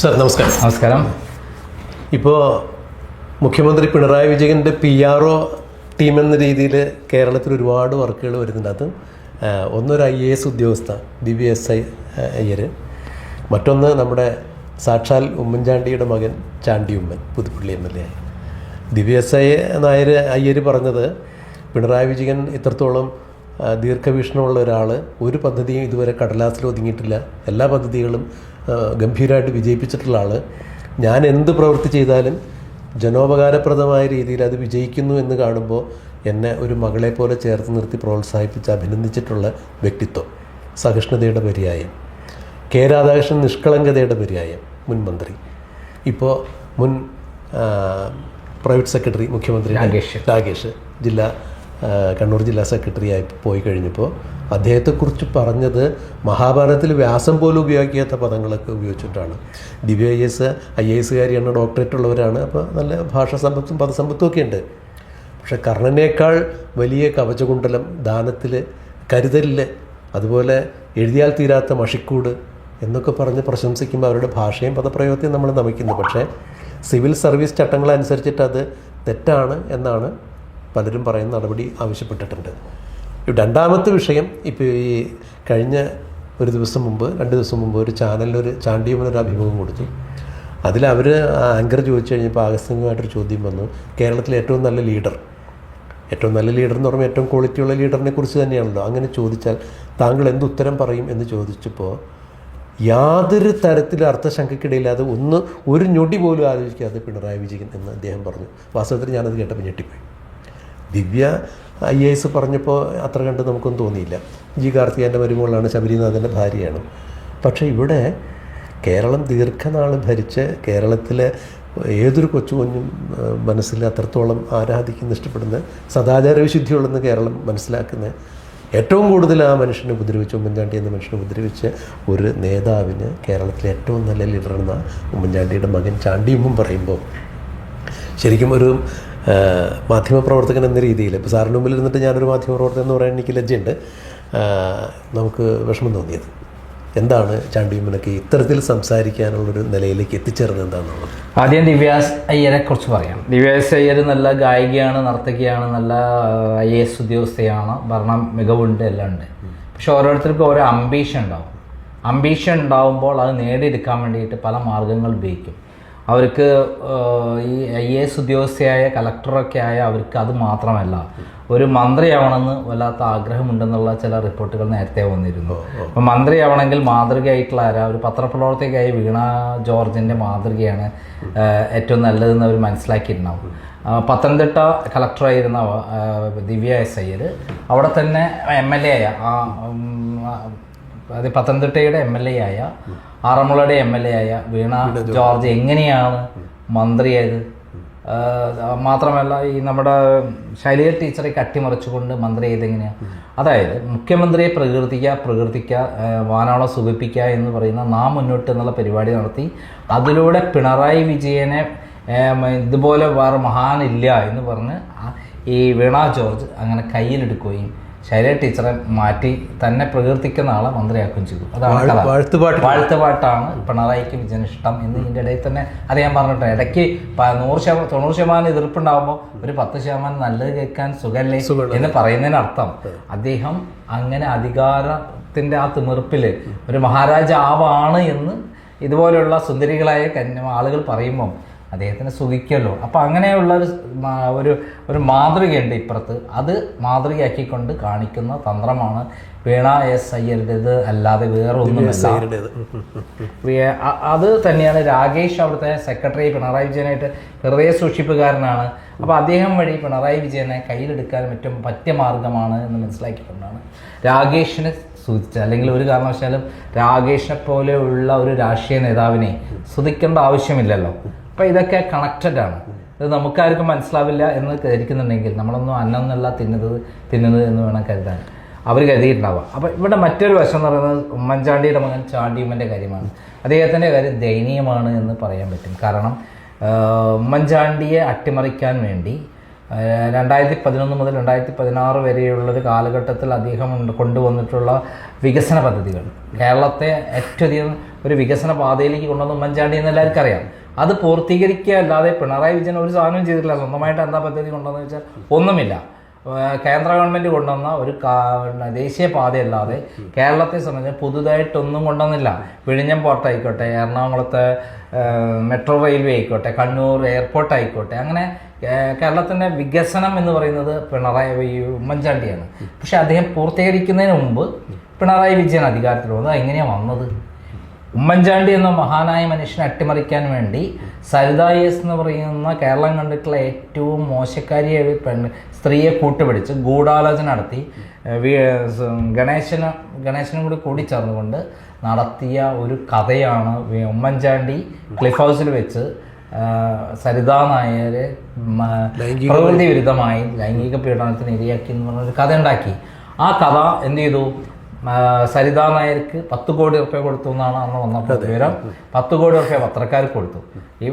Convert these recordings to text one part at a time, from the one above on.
Sir നമസ്കാരം. നമസ്കാരം. ഇപ്പോൾ മുഖ്യമന്ത്രി പിണറായി വിജയന്റെ പി ആർ ഒ ടീം എന്ന രീതിയിൽ കേരളത്തിൽ ഒരുപാട് വർക്കുകൾ വരുന്നുണ്ട്. അത് ഒന്നൊരു ഐ എ എസ് ഉദ്യോഗസ്ഥ ദിവ്യ എസ് ഐ അയ്യർ മറ്റൊന്ന് നമ്മുടെ സാക്ഷാൽ ഉമ്മൻചാണ്ടിയുടെ മകൻ Chandy Oommen Puthuppally M L A Divya S I Nair Iyer പറഞ്ഞത് പിണറായി വിജയൻ ഇത്രത്തോളം ദീർഘവീക്ഷണമുള്ള ഒരാൾ ഒരു പദ്ധതിയും ഇതുവരെ കടലാസിൽ ഒതുങ്ങിയിട്ടില്ല. എല്ലാ പദ്ധതികളും ഗംഭീരമായിട്ട് വിജയിപ്പിച്ചിട്ടുള്ള ആൾ ഞാൻ എന്ത് പ്രവൃത്തി ചെയ്താലും ജനോപകാരപ്രദമായ രീതിയിൽ അത് വിജയിക്കുന്നു എന്ന് കാണുമ്പോൾ എന്നെ ഒരു മകളെ പോലെ ചേർത്ത് നിർത്തി പ്രോത്സാഹിപ്പിച്ച് അഭിനന്ദിച്ചിട്ടുള്ള വ്യക്തിത്വം. സഹിഷ്ണുതയുടെ പര്യായം. കെ രാധാകൃഷ്ണൻ നിഷ്കളങ്കതയുടെ പര്യായം. മുൻ മന്ത്രി. ഇപ്പോൾ മുൻ പ്രൈവറ്റ് സെക്രട്ടറി മുഖ്യമന്ത്രി രാകേഷ്. രാകേഷ്. ജില്ലാ കണ്ണൂർ ജില്ലാ സെക്രട്ടറി ആയി പോയി കഴിഞ്ഞപ്പോൾ അദ്ദേഹത്തെക്കുറിച്ച് പറഞ്ഞത് മഹാഭാരതത്തിൽ വ്യാസം പോലും ഉപയോഗിക്കാത്ത പദങ്ങളൊക്കെ ഉപയോഗിച്ചിട്ടാണ്. Divya I S I A എസ്സുകാരിയാണ് doctorate ഉള്ളവരാണ്. അപ്പോൾ നല്ല ഭാഷാ സമ്പത്തും പദസമ്പത്തും ഒക്കെ ഉണ്ട്. പക്ഷേ കർണനേക്കാൾ വലിയ കവചകുണ്ടലം ദാനത്തിൽ കരുതലിൽ അതുപോലെ എഴുതിയാൽ തീരാത്ത മഷിക്കൂട് എന്നൊക്കെ പറഞ്ഞ് പ്രശംസിക്കുമ്പോൾ അവരുടെ ഭാഷയും പദപ്രയോഗത്തെയും നമ്മൾ നമിക്കുന്നു. പക്ഷേ സിവിൽ സർവീസ് ചട്ടങ്ങളനുസരിച്ചിട്ട് അത് തെറ്റാണ് എന്നാണ് പലരും പറയുന്ന നടപടി ആവശ്യപ്പെട്ടിട്ടുണ്ട്. രണ്ടാമത്തെ വിഷയം ഇപ്പോൾ ഈ കഴിഞ്ഞ ഒരു ദിവസം മുമ്പ് രണ്ട് ദിവസം മുമ്പ് ഒരു ചാനലിലൊരു ചാണ്ടിയമ്മനൊരു അഭിമുഖം കൊടുത്തു. അതിൽ അവർ ആങ്കർ ചോദിച്ചു കഴിഞ്ഞപ്പോൾ ആകസ്മികമായിട്ടൊരു ചോദ്യം വന്നു. കേരളത്തിലെ ഏറ്റവും നല്ല ലീഡർ. ഏറ്റവും നല്ല ലീഡർ എന്ന് പറയുമ്പോൾ ഏറ്റവും ക്വാളിറ്റിയുള്ള ലീഡറിനെ കുറിച്ച് തന്നെയാണല്ലോ. അങ്ങനെ ചോദിച്ചാൽ താങ്കൾ എന്ത് ഉത്തരം പറയും എന്ന് ചോദിച്ചപ്പോൾ യാതൊരു തരത്തിലും അർത്ഥശങ്കയ്ക്കിടയില്ലാതെ ഒന്ന് ഒരു ഞൊടി പോലും ആലോചിക്കാതെ പിണറായി വിജയൻ എന്ന് അദ്ദേഹം പറഞ്ഞു. വാസ്തവത്തിൽ ഞാനത് കേട്ടപ്പോൾ ഞെട്ടിപ്പോയി. ദിവ്യ ഐ എ എസ് പറഞ്ഞപ്പോൾ അത്ര കണ്ട് നമുക്കൊന്നും തോന്നിയില്ല. ജി കാർത്തികേന്റെ മരുമകളാണ് ശബരിനാഥന്റെ ഭാര്യയാണ്. പക്ഷേ ഇവിടെ കേരളം ദീർഘനാൾ ഭരിച്ച് കേരളത്തിലെ ഏതൊരു കൊച്ചുകുഞ്ഞും മനസ്സിൽ അത്രത്തോളം ആരാധിക്കുന്ന ഇഷ്ടപ്പെടുന്ന സദാചാര വിശുദ്ധിയുള്ളെന്ന് കേരളം മനസ്സിലാക്കുന്ന ഏറ്റവും കൂടുതൽ ആ മനുഷ്യനെ ഉപദ്രവിച്ച് ഉമ്മൻചാണ്ടി എന്ന മനുഷ്യനെ ഉപദ്രവിച്ച് ഒരു നേതാവിന് കേരളത്തിലെ ഏറ്റവും നല്ല ലീഡറെന്ന ഉമ്മൻചാണ്ടിയുടെ മകൻ ചാണ്ടിയുമ്പം പറയുമ്പോൾ ശരിക്കും ഒരു മാധ്യമപ്രവർത്തകൻ എന്ന രീതിയിൽ. ഇപ്പോൾ സാറിന്റെ മുമ്പിൽ ഇരുന്നിട്ട് ഞാനൊരു മാധ്യമപ്രവർത്തകൻ എന്ന് പറയാൻ എനിക്ക് ലജ്ജയുണ്ട്. നമുക്ക് വിഷമം തോന്നിയത്. എന്താണ് ചാണ്ടിയമ്മനൊക്കെ ഇത്തരത്തിൽ സംസാരിക്കാനുള്ളൊരു നിലയിലേക്ക് എത്തിച്ചേർന്നത് എന്താണെന്നുള്ളത്? ആദ്യം ദിവ്യാസ് അയ്യരെ കുറിച്ച് പറയാം. ദിവ്യാസ് അയ്യർ നല്ല ഗായികയാണ് നർത്തകിയാണ് നല്ല ഐ എ എസ് ഉദ്യോഗസ്ഥയാണ്. ഭരണം മികവുണ്ട് എല്ലാം ഉണ്ട്. പക്ഷെ ഓരോരുത്തർക്കും ഓരോ അംബീഷൻ ഉണ്ടാവും. അംബീഷൻ ഉണ്ടാവുമ്പോൾ അത് നേടിയെടുക്കാൻ വേണ്ടിയിട്ട് പല മാർഗങ്ങൾ ഉപയോഗിക്കും. അവർക്ക് ഈ ഐ എ എസ് ഉദ്യോഗസ്ഥയായ കളക്ടറൊക്കെ ആയ അവർക്ക് അത് മാത്രമല്ല ഒരു മന്ത്രിയാവണമെന്ന് വല്ലാത്ത ആഗ്രഹമുണ്ടെന്നുള്ള ചില റിപ്പോർട്ടുകൾ നേരത്തെ വന്നിരുന്നു. അപ്പം മന്ത്രിയാവണമെങ്കിൽ മാതൃകയായിട്ടുള്ള ആരാ ഒരു പത്രപ്രവർത്തകയായി വീണ ജോർജിന്റെ മാതൃകയാണ് ഏറ്റവും നല്ലതെന്ന് അവർ മനസ്സിലാക്കിയിട്ടുണ്ടാവും. പത്തനംതിട്ട കളക്ടറായിരുന്ന ദിവ്യ എസ് അയ്യർ അവിടെ തന്നെ എം എൽ എ ആയ ആ, പത്തനംതിട്ടയുടെ എം എൽ എ ആയ ആറന്മുളയുടെ എം എൽ എ ആയ വീണ ജോർജ്. എങ്ങനെയാണ് മന്ത്രിയായത്? മാത്രമല്ല ഈ നമ്മുടെ ശൈലജ ടീച്ചറെ കട്ടിമറിച്ചുകൊണ്ട് മന്ത്രി ചെയ്തെങ്ങനെയാണ് അതായത് മുഖ്യമന്ത്രിയെ പ്രകീർത്തിക്കുക പ്രകീർത്തിക്കുക വാനോളം സുഖിപ്പിക്കുക എന്ന് പറയുന്ന നാം മുന്നോട്ട് എന്നുള്ള പരിപാടി നടത്തി. അതിലൂടെ പിണറായി വിജയനെ ഇതുപോലെ വേറെ മഹാനില്ല എന്ന് പറഞ്ഞ് ഈ വീണ ജോർജ് അങ്ങനെ കയ്യിലെടുക്കുകയും ശൈലജ ടീച്ചറെ മാറ്റി തന്നെ പ്രകീർത്തിക്കുന്ന ആളെ മന്ത്രിയാക്കുകയും ചെയ്തു. അതാണ്. വാഴ്ത്തുപാട്ട്. വാഴ്ത്തുപാട്ടാണ് പിണറായിക്ക് വിജയൻ ഇഷ്ടം എന്ന് ഇതിന്റെ ഇടയിൽ തന്നെ അത് ഞാൻ പറഞ്ഞിട്ട് ഇടയ്ക്ക് നൂറ് ശതമാനം തൊണ്ണൂറ് ശതമാനം എതിർപ്പുണ്ടാകുമ്പോൾ ഒരു പത്ത് ശതമാനം നല്ലത് കേൾക്കാൻ സുഖല്ലേ എന്ന് പറയുന്നതിനർത്ഥം അദ്ദേഹം അങ്ങനെ അധികാരത്തിന്റെ ആ തിമിർപ്പിൽ ഒരു മഹാരാജാവാണ് എന്ന് ഇതുപോലെയുള്ള സുന്ദരികളായ കന്യ ആളുകൾ പറയുമ്പോൾ അദ്ദേഹത്തിന് സുഖിക്കുമല്ലോ അപ്പോൾ അങ്ങനെയുള്ള ഒരു ഒരു മാതൃകയുണ്ട് ഇപ്പുറത്ത്. അത് മാതൃകയാക്കിക്കൊണ്ട് കാണിക്കുന്ന തന്ത്രമാണ് വീണ എസ് അയ്യരുടേത് അല്ലാതെ വേറെ ഒന്നുമല്ല അ- അത് തന്നെയാണ് രാകേഷ് അവിടുത്തെ സെക്രട്ടറി പിണറായി വിജയനായിട്ട് ഹൃദയ സൂക്ഷിപ്പുകാരനാണ്. അപ്പോൾ അദ്ദേഹം വഴി പിണറായി വിജയനെ കയ്യിലെടുക്കാൻ ഏറ്റവും പറ്റിയ മാർഗമാണ് എന്ന് മനസ്സിലാക്കിക്കൊണ്ടാണ്. രാകേഷിനെ സ്തുതിച്ചത് അല്ലെങ്കിൽ ഒരു കാരണവശാലും രാകേഷിനെ പോലെയുള്ള ഒരു രാഷ്ട്രീയ നേതാവിനെ സ്തുതിക്കേണ്ട ആവശ്യമില്ലല്ലോ. അപ്പോൾ ഇതൊക്കെ കണക്റ്റഡ് ആണ്. ഇത് നമുക്കാർക്കും മനസ്സിലാവില്ല എന്ന് കരുതിക്കുന്നുണ്ടെങ്കിൽ നമ്മളൊന്നും അന്നം എന്നല്ല തിന്നത് തിന്നത് എന്ന് വേണം കരുതാൻ. അവർ കരുതിയിട്ടുണ്ടാവുക. അപ്പോൾ ഇവിടെ മറ്റൊരു വശം എന്ന് പറയുന്നത് ഉമ്മൻചാണ്ടിയുടെ മകൻ ചാണ്ടിയുമ്മന്റെ കാര്യമാണ്. അദ്ദേഹത്തിന്റെ കാര്യം ദയനീയമാണ് എന്ന് പറയാൻ പറ്റും. കാരണം ഉമ്മൻചാണ്ടിയെ അട്ടിമറിക്കാൻ വേണ്ടി രണ്ടായിരത്തി പതിനൊന്ന് മുതൽ രണ്ടായിരത്തി പതിനാറ് വരെയുള്ളൊരു കാലഘട്ടത്തിൽ അദ്ദേഹം കൊണ്ടുവന്നിട്ടുള്ള വികസന പദ്ധതികൾ. കേരളത്തെ ഏറ്റവും അധികം ഒരു വികസന പാതയിലേക്ക് കൊണ്ടുവന്ന ഉമ്മൻചാണ്ടി എന്ന് എല്ലാവർക്കും അറിയാം. അത് പൂർത്തീകരിക്കുക അല്ലാതെ പിണറായി വിജയൻ ഒരു സാധനവും ചെയ്തിട്ടില്ല. സ്വന്തമായിട്ട് എന്താ പദ്ധതി കൊണ്ടുവന്ന് വെച്ചാൽ ഒന്നുമില്ല. കേന്ദ്ര ഗവൺമെന്റ് കൊണ്ടുവന്ന ഒരു ദേശീയ പാതയല്ലാതെ കേരളത്തെ സംബന്ധിച്ച് പുതുതായിട്ടൊന്നും കൊണ്ടുവന്നില്ല. വിഴിഞ്ഞം പോർട്ട് ആയിക്കോട്ടെ എറണാകുളത്തെ മെട്രോ റെയിൽവേ ആയിക്കോട്ടെ കണ്ണൂർ എയർപോർട്ട് ആയിക്കോട്ടെ അങ്ങനെ ഏഹ് കേരളത്തിന്റെ വികസനം എന്ന് പറയുന്നത് പിണറായി ഉമ്മൻചാണ്ടിയാണ്. പക്ഷേ അദ്ദേഹം പൂർത്തീകരിക്കുന്നതിന് മുമ്പ് പിണറായി വിജയൻ അധികാരത്തിൽ വന്നത് എങ്ങനെയാണ് വന്നത്? ഉമ്മൻചാണ്ടി എന്ന മഹാനായ മനുഷ്യനെ അട്ടിമറിക്കാൻ വേണ്ടി സരിത എസ് എന്ന് പറയുന്ന കേരളം കണ്ടിട്ടുള്ള ഏറ്റവും മോശക്കാരിയായ പെണ്ണ് സ്ത്രീയെ കൂട്ടുപിടിച്ച് ഗൂഢാലോചന നടത്തി. ഗണേശന് ഗണേശനും കൂടി കൂടിച്ചേർന്നുകൊണ്ട് നടത്തിയ ഒരു കഥയാണ് ഉമ്മൻചാണ്ടി ക്ലിഫ് ഹൗസിൽ വെച്ച് സരിതാ നായരെ പ്രകൃതി വിരുദ്ധമായി ലൈംഗിക പീഡനത്തിന് ഇരയാക്കി എന്ന് പറഞ്ഞൊരു കഥ ഉണ്ടാക്കി. ആ കഥ എന്ത് ചെയ്തു? സരിതാ നായർക്ക് പത്ത് കോടി റുപ്യ കൊടുത്തു എന്നാണ് അന്ന് വന്നപ്പോൾ വിവരം. പത്ത് കോടി റുപ്യ പത്രക്കാർക്ക് കൊടുത്തു. ഈ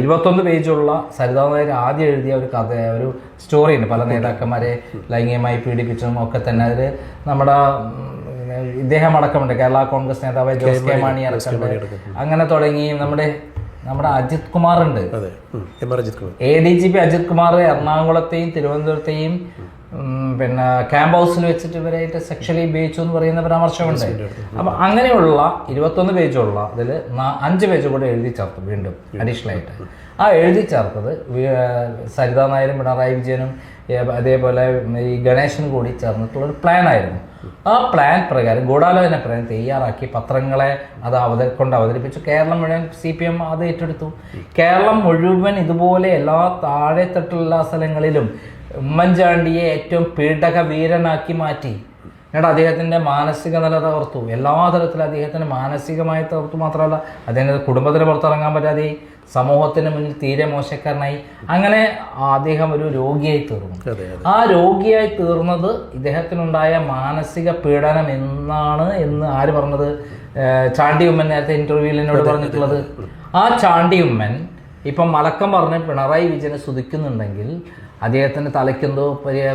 ഇരുപത്തൊന്ന് പേജുള്ള സരിതാ നായർ ആദ്യം എഴുതിയ ഒരു കഥ ഒരു സ്റ്റോറി ഉണ്ട് പല നേതാക്കന്മാരെ ലൈംഗികമായി പീഡിപ്പിച്ചതും ഒക്കെ തന്നെ. അതിൽ നമ്മുടെ ഇദ്ദേഹം അടക്കമുണ്ട്. കേരള കോൺഗ്രസ് നേതാവ് ജോസ് കെ മാണി അടക്കമുണ്ട്. അങ്ങനെ തുടങ്ങി. നമ്മുടെ നമ്മുടെ അജിത് കുമാർ. ഉണ്ട് A D G P Ajith Kumar എറണാകുളത്തെയും തിരുവനന്തപുരത്തെയും പിന്നെ ക്യാമ്പ് ഹൗസിൽ വെച്ചിട്ട് ഇവരായിട്ട് സെക്ഷലി ഉപയോഗിച്ചു എന്ന് പറയുന്ന പരാമർശമുണ്ട്. അപ്പൊ അങ്ങനെയുള്ള ഇരുപത്തൊന്ന് പേജുള്ള അതിൽ അഞ്ച് പേജ് കൂടെ എഴുതി ചേർത്തു വീണ്ടും അഡീഷണൽ ആയിട്ട്. ആ എഴുതി ചേർത്തത്. സരിതാ നായരും പിണറായി വിജയനും അതേപോലെ ഈ ഗണേശനും കൂടി ചേർന്നിട്ടുള്ള ഒരു പ്ലാൻ ആയിരുന്നു. ആ പ്ലാൻ പ്രകാരം ഗൂഢാലോചന പ്രകാരം തയ്യാറാക്കി പത്രങ്ങളെ അത് അവത കൊണ്ട് അവതരിപ്പിച്ചു. കേരളം മുഴുവൻ സി പി എം അത് ഏറ്റെടുത്തു. കേരളം മുഴുവൻ ഇതുപോലെ എല്ലാ താഴെത്തട്ടുള്ള സ്ഥലങ്ങളിലും ഉമ്മൻചാണ്ടിയെ ഏറ്റവും പീഡക വീരനാക്കി മാറ്റി. എന്നിട്ട് അദ്ദേഹത്തിന്റെ മാനസിക നില തകർത്തു. എല്ലാ തരത്തിലും അദ്ദേഹത്തിന് മാനസികമായി തകർത്തു മാത്രമല്ല അദ്ദേഹത്തിന് കുടുംബത്തിന് പുറത്തിറങ്ങാൻ പറ്റാതെ സമൂഹത്തിന് മുന്നിൽ തീരെ മോശക്കാരനായി. അങ്ങനെ അദ്ദേഹം ഒരു രോഗിയായി തീർന്നു. ആ രോഗിയായി തീർന്നത് ഇദ്ദേഹത്തിനുണ്ടായ മാനസിക പീഡനം എന്നാണ് എന്ന് ആര് പറഞ്ഞത്? ചാണ്ടി ഉമ്മൻ നേരത്തെ ഇന്റർവ്യൂവിൽ എന്നോട് പറഞ്ഞിട്ടുള്ളത്. ആ ചാണ്ടി ഉമ്മൻ ഇപ്പം മലക്കം പറഞ്ഞ് പിണറായി വിജയനെ സ്തുതിക്കുന്നുണ്ടെങ്കിൽ അദ്ദേഹത്തിന് തലയ്ക്കെന്തോ വലിയ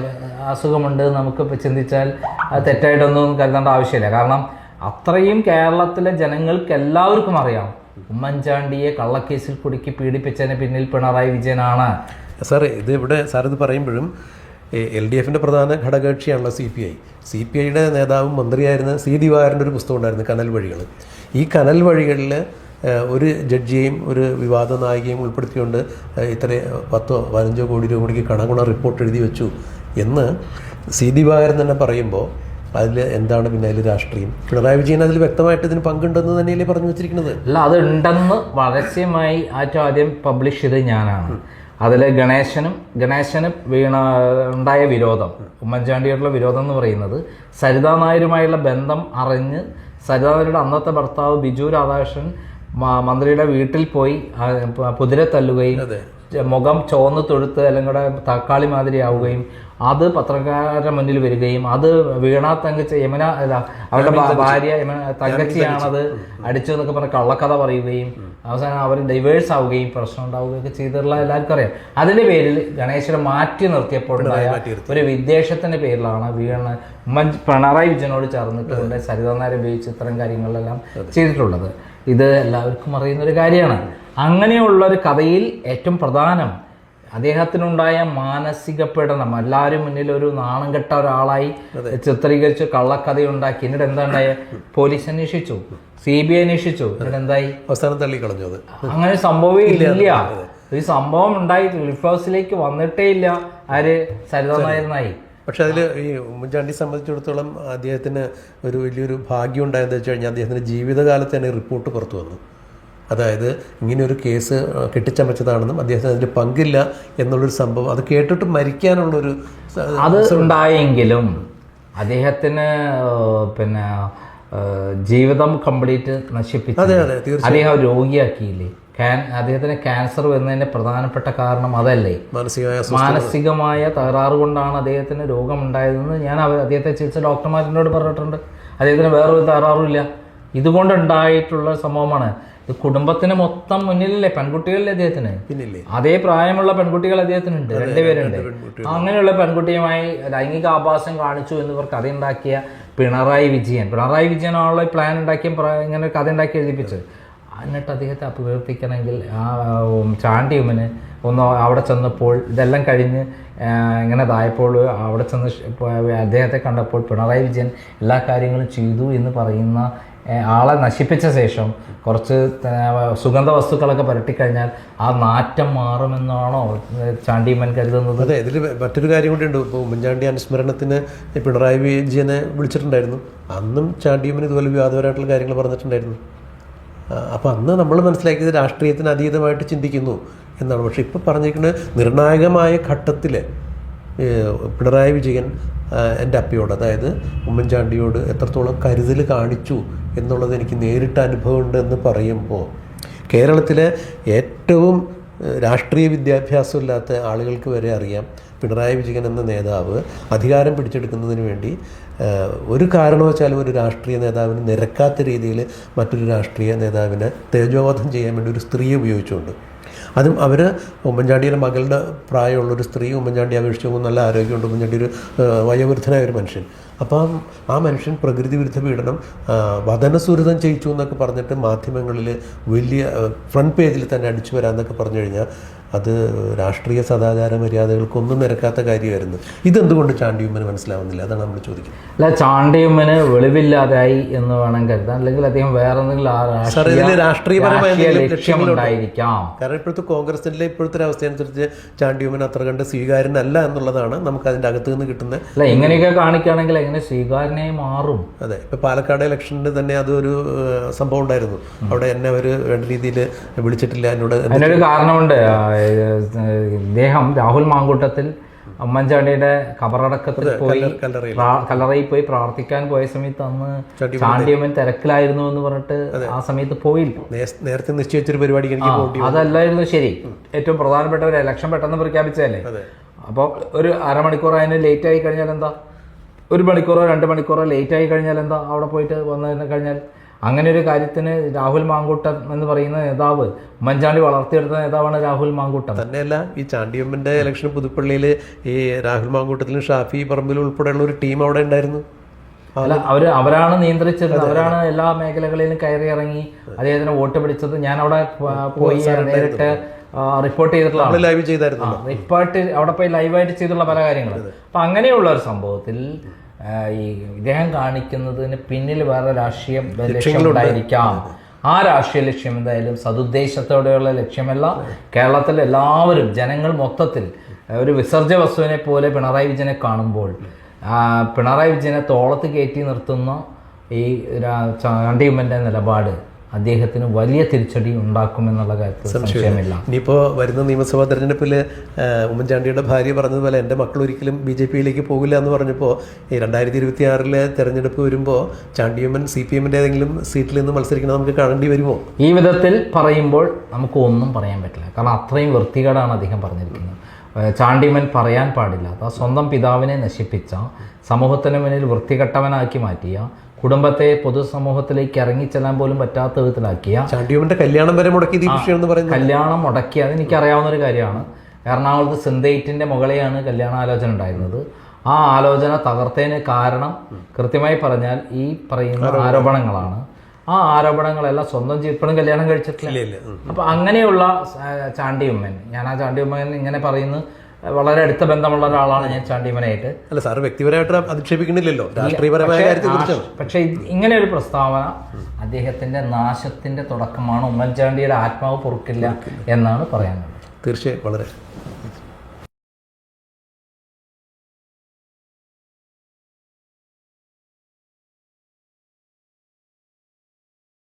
അസുഖമുണ്ട് നമുക്കിപ്പോൾ ചിന്തിച്ചാൽ അത് തെറ്റായിട്ടൊന്നും കരുതേണ്ട ആവശ്യമില്ല. കാരണം അത്രയും കേരളത്തിലെ ജനങ്ങൾക്ക് എല്ലാവർക്കും അറിയാം ഉമ്മൻചാണ്ടിയെ കള്ളക്കേസിൽ കുടുക്കി പീഡിപ്പിച്ചതിന് പിന്നിൽ പിണറായി വിജയനാണ്. സാർ ഇത് ഇവിടെ സാർ ഇത് പറയുമ്പോഴും എൽ ഡി എഫിന്റെ പ്രധാന ഘടകകക്ഷിയാണല്ലോ C P I. C P ഐയുടെ നേതാവും മന്ത്രിയായിരുന്ന സി ദിവാകരന്റെ ഒരു പുസ്തകം ഉണ്ടായിരുന്നു കനൽ വഴികൾ ഈ കനൽ വഴികളിൽ ഒരു ജഡ്ജിയെയും ഒരു വിവാദ നായികയും ഉൾപ്പെടുത്തിക്കൊണ്ട് ഇത്ര പത്തോ പതിനഞ്ചോ കോടി രൂപയ്ക്ക് കണകുണ റിപ്പോർട്ട് എഴുതി വെച്ചു എന്ന് സി ദിവാകരൻ തന്നെ പറയുമ്പോൾ അതിൽ എന്താണ് പിന്നെ അതിൽ രാഷ്ട്രീയം? പിണറായി വിജയൻ അതിൽ വ്യക്തമായിട്ട് ഇതിന് പങ്കുണ്ടെന്ന് തന്നെയല്ലേ പറഞ്ഞു വെച്ചിരിക്കുന്നത്? അല്ല അത് ഉണ്ടെന്ന് പരസ്യമായി ഏറ്റവും ആദ്യം പബ്ലിഷ് ചെയ്ത് ഞാനാണ്. അതിൽ ഗണേശനും ഗണേശനും വീണ ഉണ്ടായ വിരോധം ഉമ്മൻചാണ്ടിയോടുള്ള വിരോധം എന്ന് പറയുന്നത് സരിതാ നായരുമായുള്ള ബന്ധം അറിഞ്ഞ് സരിതാ നായരുടെ അന്നത്തെ ഭർത്താവ് ബിജു രാധാകൃഷ്ണൻ മന്ത്രിയുടെ വീട്ടിൽ പോയി പുതിര കുതിര തല്ലുകയും മുഖം ചോന്ന് തൊഴുത്ത് അല്ലെങ്കിൽ തക്കാളി മാതിരി ആവുകയും അത് പത്രക്കാരുടെ മുന്നിൽ വരികയും അത് വീണ തങ്കച്ച യമന അവരുടെ ഭാര്യ യമന തങ്കച്ചിയാണത് അടിച്ചു എന്നൊക്കെ പറഞ്ഞ കള്ളക്കഥ പറയുകയും അവസാനം അവർ ഡൈവേഴ്സ് ആവുകയും പ്രശ്നം ഉണ്ടാവുകയും ഒക്കെ ചെയ്തിട്ടുള്ള എല്ലാവർക്കും അറിയാം. അതിന്റെ പേരിൽ ഗണേശനെ മാറ്റി നിർത്തിയപ്പോൾ ഒരു വിദ്വേഷത്തിന്റെ പേരിലാണ് വീണ ഉമ്മൻ പിണറായി വിജയനോട് ചേർന്നിട്ടുണ്ട് സരിതനാരെ ഉപയോഗിച്ച് ഇത്തരം കാര്യങ്ങളിലെല്ലാം ചെയ്തിട്ടുള്ളത്. ഇത് എല്ലാവർക്കും അറിയുന്ന ഒരു കാര്യമാണ്. അങ്ങനെയുള്ള ഒരു കഥയിൽ ഏറ്റവും പ്രധാനം അദ്ദേഹത്തിനുണ്ടായ മാനസിക പീഡനം. എല്ലാവരും മുന്നിൽ ഒരു നാണം കെട്ട ഒരാളായി ചിത്രീകരിച്ച് കള്ളക്കഥയുണ്ടാക്കി എന്നിട്ട് എന്താ ഉണ്ടായ പോലീസ് അന്വേഷിച്ചു. സി ബി ഐ അന്വേഷിച്ചു. എന്നിട്ട് എന്തായി? അവസാനം തള്ളിക്കളഞ്ഞു അത്. അങ്ങനെ ഇല്ല ഈ സംഭവം ഉണ്ടായി. ലിഫ് ഹൗസിലേക്ക് വന്നിട്ടേ ഇല്ല. ആര്? സരിത. നായരനായി. പക്ഷെ അതിൽ ഈ ഉമ്മൻചാണ്ടി സംബന്ധിച്ചിടത്തോളം അദ്ദേഹത്തിന് ഒരു വലിയൊരു ഭാഗ്യം ഉണ്ടായെന്ന് വെച്ച് കഴിഞ്ഞാൽ അദ്ദേഹത്തിന്റെ ജീവിതകാലത്ത് തന്നെ റിപ്പോർട്ട് പുറത്തു വന്നു. അതായത് ഇങ്ങനെയൊരു കേസ് കെട്ടിച്ചമച്ചതാണെന്നും അദ്ദേഹത്തിന് അതിൽ പങ്കില്ല എന്നുള്ളൊരു സംഭവം അത് കേട്ടിട്ട് മരിക്കാനുള്ളൊരു അത് ഉണ്ടായെങ്കിലും അദ്ദേഹത്തിന് പിന്നെ ജീവിതം കംപ്ലീറ്റ് നശിപ്പിച്ചു അതെ അതെ തീർച്ചയായും. അദ്ദേഹം രോഗിയാക്കിയില്ലേ? ക്യാൻ അദ്ദേഹത്തിന് ക്യാൻസർ വരുന്നതിന്റെ പ്രധാനപ്പെട്ട കാരണം അതല്ലേ? മാനസികമായ തകരാറ് കൊണ്ടാണ് അദ്ദേഹത്തിന് രോഗമുണ്ടായതെന്ന് ഞാൻ അദ്ദേഹത്തെ ചികിത്സ ഡോക്ടർമാരിനോട് പറഞ്ഞിട്ടുണ്ട്. അദ്ദേഹത്തിന് വേറൊരു തകരാറുമില്ല ഇതുകൊണ്ടുണ്ടായിട്ടുള്ള സംഭവമാണ്. ഇത് കുടുംബത്തിന് മൊത്തം മുന്നിലല്ലേ? പെൺകുട്ടികളിലെ അദ്ദേഹത്തിന്? അതേ പ്രായമുള്ള പെൺകുട്ടികൾ അദ്ദേഹത്തിനുണ്ട്. രണ്ടുപേരുണ്ട് അങ്ങനെയുള്ള പെൺകുട്ടിയുമായി ലൈംഗിക ആഭാസം കാണിച്ചു എന്നിവർ കഥയുണ്ടാക്കിയ പിണറായി വിജയൻ. പിണറായി വിജയനാണല്ലോ പ്ലാൻ ഉണ്ടാക്കിയ ഇങ്ങനെ കഥ ഉണ്ടാക്കി എഴുതിപ്പിച്ചത്. എന്നിട്ട് അദ്ദേഹത്തെ അപകീർത്തിക്കണമെങ്കിൽ ആ ചാണ്ടിയമ്മന് ഒന്ന് അവിടെ ചെന്നപ്പോൾ ഇതെല്ലാം കഴിഞ്ഞ് ഇങ്ങനെ ഇതായപ്പോൾ അവിടെ ചെന്ന് അദ്ദേഹത്തെ കണ്ടപ്പോൾ പിണറായി വിജയൻ എല്ലാ കാര്യങ്ങളും ചെയ്തു എന്ന് പറയുന്ന ആളെ നശിപ്പിച്ച ശേഷം കുറച്ച് സുഗന്ധ വസ്തുക്കളൊക്കെ പുരട്ടിക്കഴിഞ്ഞാൽ ആ നാറ്റം മാറുമെന്നാണോ ചാണ്ടിയമ്മൻ കരുതുന്നത്? അതെ ഇതിൽ മറ്റൊരു കാര്യം കൂടി ഉണ്ട്. ഇപ്പോൾ ഉമ്മൻചാണ്ടി അനുസ്മരണത്തിന് പിണറായി വിജയനെ വിളിച്ചിട്ടുണ്ടായിരുന്നു. അന്നും ചാണ്ടിയമ്മൻ ഇതുപോലെ വിവാദപരമായിട്ടുള്ള കാര്യങ്ങൾ പറഞ്ഞിട്ടുണ്ടായിരുന്നു. അപ്പോൾ അന്ന് നമ്മൾ മനസ്സിലാക്കിയത് രാഷ്ട്രീയത്തിന് അതീതമായിട്ട് ചിന്തിക്കുന്നു എന്നാണ്. പക്ഷേ ഇപ്പോൾ പറഞ്ഞിരിക്കുന്നത് നിർണായകമായ ഘട്ടത്തിൽ പിണറായി വിജയൻ എന്റെ അപ്പയോട് അതായത് ഉമ്മൻചാണ്ടിയോട് എത്രത്തോളം കരുതൽ കാണിച്ചു എന്നുള്ളത് എനിക്ക് നേരിട്ട് അനുഭവമുണ്ട് എന്ന് പറയുമ്പോൾ കേരളത്തിലെ ഏറ്റവും രാഷ്ട്രീയ വിദ്യാഭ്യാസമില്ലാത്ത ആളുകൾക്ക് വരെ അറിയാം പിണറായി വിജയൻ എന്ന നേതാവ് അധികാരം പിടിച്ചെടുക്കുന്നതിന് വേണ്ടി ഒരു കാരണവശാലും ഒരു രാഷ്ട്രീയ നേതാവിന് നിരക്കാത്ത രീതിയിൽ മറ്റൊരു രാഷ്ട്രീയ നേതാവിനെ തേജോവധം ചെയ്യാൻ വേണ്ടി ഒരു സ്ത്രീ ഉപയോഗിച്ചുകൊണ്ട്. അതും അവർ ഉമ്മൻചാണ്ടിയുടെ മകളുടെ പ്രായമുള്ളൊരു സ്ത്രീ ഉമ്മൻചാണ്ടി അപേക്ഷിച്ച് നോക്കുമ്പോൾ നല്ല ആരോഗ്യമുണ്ട്. ഉമ്മൻചാണ്ടി ഒരു വയോവൃദ്ധനായ ഒരു മനുഷ്യൻ. അപ്പം ആ മനുഷ്യൻ പ്രകൃതി വിരുദ്ധ പീഡനം ആ, ചെയ്യിച്ചു എന്നൊക്കെ പറഞ്ഞിട്ട് മാധ്യമങ്ങളിൽ വലിയ ഫ്രണ്ട് പേജിൽ തന്നെ അടിച്ചു വരാമെന്നൊക്കെ പറഞ്ഞു കഴിഞ്ഞാൽ അത് രാഷ്ട്രീയ സദാചാര മര്യാദകൾക്കൊന്നും നിരക്കാത്ത കാര്യമായിരുന്നു. ഇതെന്തുകൊണ്ട് ചാണ്ടിയുമ്മന് മനസ്സിലാവുന്നില്ല? അതാണ് നമ്മൾ ചോദിക്കുന്നത്. അല്ല ചാണ്ടിയമ്മന് വെളിവില്ലാതായി എന്ന് വേണം കരുതാം അല്ലെങ്കിൽ അദ്ദേഹം വേറെ എന്തെങ്കിലും രാഷ്ട്രീയപരമായ ലക്ഷ്യമുണ്ടായിരിക്കാം കാരണം ഇപ്പോഴത്തെ കോൺഗ്രസിന്റെ ഇപ്പോഴത്തെ അവസ്ഥ അനുസരിച്ച് ചാണ്ടിയുമ്മൻ അത്ര കണ്ട് സ്വീകാര്യനല്ല എന്നുള്ളതാണ് നമുക്ക് അതിന്റെ അകത്ത് നിന്ന് കിട്ടുന്ന അല്ല ഇങ്ങനെയൊക്കെ കാണിക്കുകയാണെങ്കിൽ എങ്ങനെ സ്വീകാര്യനായി മാറും? അതെ ഇപ്പോൾ പാലക്കാട് ഇലക്ഷനിൽ തന്നെ അതൊരു സംഭവം ഉണ്ടായിരുന്നു. അവിടെ എന്നെ അവർ വേണ്ട രീതിയിൽ വിളിച്ചിട്ടില്ല എന്നോട് അതിനൊരു കാരണമുണ്ട്. ഇദ്ദേഹം രാഹുൽ മാങ്കൂട്ടത്തിൽ ഉമ്മൻചാണ്ടിയുടെ കബറടക്കത്തിൽ പോയി കല്ലറയിൽ. പോയി പ്രാർത്ഥിക്കാൻ പോയ സമയത്ത് അന്ന് ചാണ്ടിയമ്മൻ തിരക്കിലായിരുന്നു എന്ന് പറഞ്ഞിട്ട് ആ സമയത്ത് പോയില്ല. നേരത്തെ നിശ്ചയിച്ചൊരു പരിപാടി അതല്ലായിരുന്നു ശരി. ഏറ്റവും പ്രധാനപ്പെട്ട ഒരു ഇലക്ഷൻ പെട്ടെന്ന് പ്രഖ്യാപിച്ചതല്ലേ? അപ്പോൾ ഒരു അരമണിക്കൂർ അതിന് ലേറ്റ് ആയി കഴിഞ്ഞാൽ എന്താ ഒരു മണിക്കൂറോ രണ്ട് മണിക്കൂറോ ലേറ്റ് ആയി കഴിഞ്ഞാൽ എന്താ അവിടെ പോയിട്ട് വന്നു കഴിഞ്ഞാൽ അങ്ങനെ ഒരു കാര്യത്തിന് രാഹുൽ മാങ്കൂട്ടം എന്ന് പറയുന്ന നേതാവ് മഞ്ചാണ്ടി വളർത്തിയെടുത്ത നേതാവാണ് രാഹുൽ മാങ്കൂട്ടം. തന്നെയല്ല ഈ ചാണ്ടിയമ്മന്റെ ഇലക്ഷൻ പുതുപ്പള്ളിയിൽ ഈ രാഹുൽ മാങ്കൂട്ടത്തിലും ഷാഫി പറമ്പിലും ഉൾപ്പെടെയുള്ള ഒരു ടീം അവിടെ ഉണ്ടായിരുന്നു. അല്ല അവർ അവരാണ് നിയന്ത്രിച്ചത് അവരാണ് എല്ലാ മേഖലകളിലും കയറി ഇറങ്ങി അദ്ദേഹത്തിന് വോട്ട് പിടിച്ചത്. ഞാൻ അവിടെ പോയി നേരിട്ട് റിപ്പോർട്ട് ചെയ്തിട്ടുള്ളതാണ് ലൈവ് ചെയ്തായിരുന്നു റിപ്പോർട്ട് അവിടെ പോയി ലൈവായിട്ട് ചെയ്തിട്ടുള്ള പല കാര്യങ്ങളും. അപ്പൊ അങ്ങനെയുള്ള ഒരു സംഭവത്തിൽ ഈ ഇദ്ദേഹം കാണിക്കുന്നതിന് പിന്നിൽ വേറെ രാഷ്ട്രീയ ലക്ഷ്യമുണ്ടായിരിക്കാം ആ രാഷ്ട്രീയ ലക്ഷ്യം എന്തായാലും സതുദ്ദേശത്തോടെയുള്ള ലക്ഷ്യമല്ല. കേരളത്തിലെ എല്ലാവരും ജനങ്ങൾ മൊത്തത്തിൽ ഒരു വിസർജ്യ വസ്തുവിനെ പോലെ പിണറായി വിജയനെ കാണുമ്പോൾ പിണറായി വിജയനെ തോളത്ത് കയറ്റി നിർത്തുന്ന ഈ രാ- ചാണ്ടിയുമ്മന്റെ നിലപാട് അദ്ദേഹത്തിന് വലിയ തിരിച്ചടി ഉണ്ടാക്കുമെന്നുള്ള കാര്യത്തിൽ സംശയമില്ല. ഇനിയിപ്പോൾ വരുന്ന നിയമസഭാ തെരഞ്ഞെടുപ്പിൽ ഉമ്മൻചാണ്ടിയുടെ ഭാര്യ പറഞ്ഞതുപോലെ എന്റെ മക്കൾ ഒരിക്കലും ബി ജെ പിയിലേക്ക് പോകില്ല എന്ന് പറഞ്ഞപ്പോൾ ഈ രണ്ടായിരത്തി ഇരുപത്തി ആറിലെ തെരഞ്ഞെടുപ്പ് വരുമ്പോൾ ചാണ്ടിയമ്മൻ സി പി എമ്മിന്റെ ഏതെങ്കിലും സീറ്റിൽ നിന്ന് മത്സരിക്കണം നമുക്ക് കാണേണ്ടി വരുമോ? ഈ വിധത്തിൽ പറയുമ്പോൾ നമുക്ക് ഒന്നും പറയാൻ പറ്റില്ല. കാരണം അത്രയും വൃത്തികേടാണ് അദ്ദേഹം പറഞ്ഞിരിക്കുന്നത്. ചാണ്ടിമൻ പറയാൻ പാടില്ലാത്ത സ്വന്തം പിതാവിനെ നശിപ്പിച്ച സമൂഹത്തിന് മുന്നിൽ വൃത്തികെട്ടവനാക്കി മാറ്റിയ കുടുംബത്തെ പൊതുസമൂഹത്തിലേക്ക് ഇറങ്ങിച്ചെല്ലാൻ പോലും പറ്റാത്ത വിധത്തിലാക്കിയ ചാണ്ടിയമ്മന്റെ കല്യാണം വരെ മുടക്കി എന്ന് പറയുന്നത്? കല്യാണം മുടക്കി. അത് എനിക്കറിയാവുന്ന ഒരു കാര്യമാണ്. എറണാകുളത്ത് സിന്തേറ്റിന്റെ മുകളെയാണ് കല്യാണാലോചന ഉണ്ടായിരുന്നത്. ആ ആലോചന തകർത്തതിന് കാരണം കൃത്യമായി പറഞ്ഞാൽ ഈ പറയുന്ന ആരോപണങ്ങളാണ്. ആ ആരോപണങ്ങളെല്ലാം സ്വന്തം ഇപ്പോഴും കല്യാണം കഴിച്ചിട്ടില്ല. അപ്പൊ അങ്ങനെയുള്ള ചാണ്ടിയമ്മൻ. ഞാൻ ആ ചാണ്ടിയമ്മൻ ഇങ്ങനെ പറയുന്നു. വളരെ അടുത്ത ബന്ധമുള്ള ഒരാളാണ് ഞാൻ ചാണ്ടിമനായിട്ട് അല്ല സാർ വ്യക്തിപരമായിട്ട് അധിക്ഷേപിക്കുന്നില്ലല്ലോ. രാഷ്ട്രീയപരമായ കാര്യത്തിൽ പക്ഷേ ഇങ്ങനെ ഒരു പ്രസ്താവന അദ്ദേഹത്തിന്റെ നാശത്തിന്റെ തുടക്കമാണ് ഉമ്മൻചാണ്ടിയുടെ ആത്മാവ് പൊറുക്കില്ല. എന്നാണ് പറയാനുള്ളത്. തീർച്ചയായും വളരെ.